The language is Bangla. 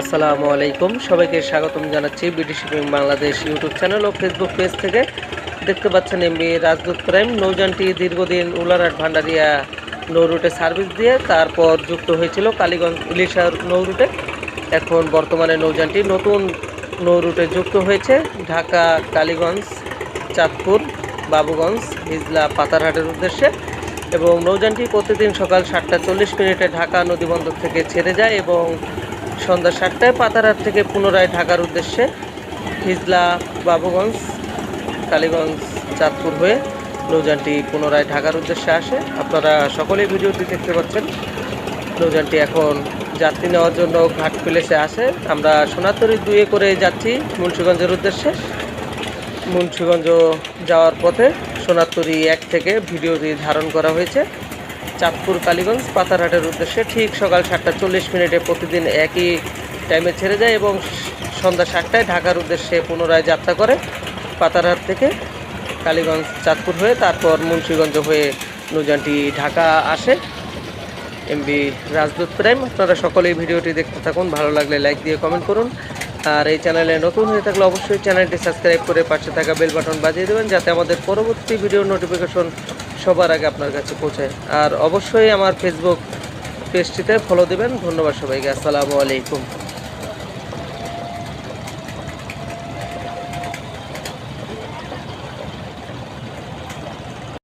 আসসালামু আলাইকুম। সবাইকে স্বাগতম জানাচ্ছি BD shipping Bangladesh YouTube channel ও ফেসবুক পেজ থেকে। দেখতে পাচ্ছেন এমবি রাজদূত প্রাইম নৌযানটি দীর্ঘদিন উলারহাট ভান্ডারিয়া নৌ রুটে সার্ভিস দিয়ে তারপর যুক্ত হয়েছিল কালীগঞ্জ ইলিশার নৌ রুটে। এখন বর্তমানে নৌযানটি নতুন নৌ রুটে যুক্ত হয়েছে। ঢাকা, কালীগঞ্জ, চাঁদপুর, বাবুগঞ্জ, হিজলা, পাতারহাটের উদ্দেশ্যে। এবং নৌযানটি প্রতিদিন সকাল সাতটা চল্লিশ মিনিটে ঢাকা নদীবন্দর থেকে ছেড়ে যায় এবং সন্ধ্যা সাতটায় পাতারহাট থেকে পুনরায় ঢাকার উদ্দেশ্যে হিজলা বাবুগঞ্জ, কালীগঞ্জ, চাঁদপুর হয়ে নৌযানটি পুনরায় ঢাকার উদ্দেশ্যে আসে। আপনারা সকলেই ভিডিওটি দেখতে পাচ্ছেন। নৌযানটি এখন যাত্রী নেওয়ার জন্য ঘাট প্লেসে আসে। আমরা সোনাতরি দুয়ে করে যাচ্ছি মুন্সিগঞ্জের উদ্দেশ্যে। মুন্সিগঞ্জ যাওয়ার পথে সোনাতরি এক থেকে ভিডিওটি ধারণ করা হয়েছে। চাঁদপুর কালীগঞ্জ পাতারহাটের উদ্দেশ্যে ঠিক সকাল সাতটা চল্লিশ মিনিটে প্রতিদিন একই টাইমে ছেড়ে যায় এবং সন্ধ্যা সাতটায় ঢাকার উদ্দেশ্যে পুনরায় যাত্রা করে পাতারহাট থেকে কালীগঞ্জ চাঁদপুর হয়ে তারপর মুন্সীগঞ্জ হয়ে নৌযানটি ঢাকা আসে। এমবি রাজদূত প্রাইম আপনারা সকলেই ভিডিওটি দেখতে থাকুন, ভালো লাগলে লাইক দিয়ে কমেন্ট করুন। আর এই চ্যানেলে নতুন হয়ে থাকলে অবশ্যই চ্যানেলটি সাবস্ক্রাইব করে পাশে থাকা বেল বাটন বাজিয়ে দেবেন, যাতে আমাদের পরবর্তী ভিডিও নোটিফিকেশন সবার আগে আপনার কাছে পৌঁছায়। আর অবশ্যই আমার ফেসবুক পেজটিতে ফলো দেবেন। ধন্যবাদ সবাইকে। আসসালামু আলাইকুম।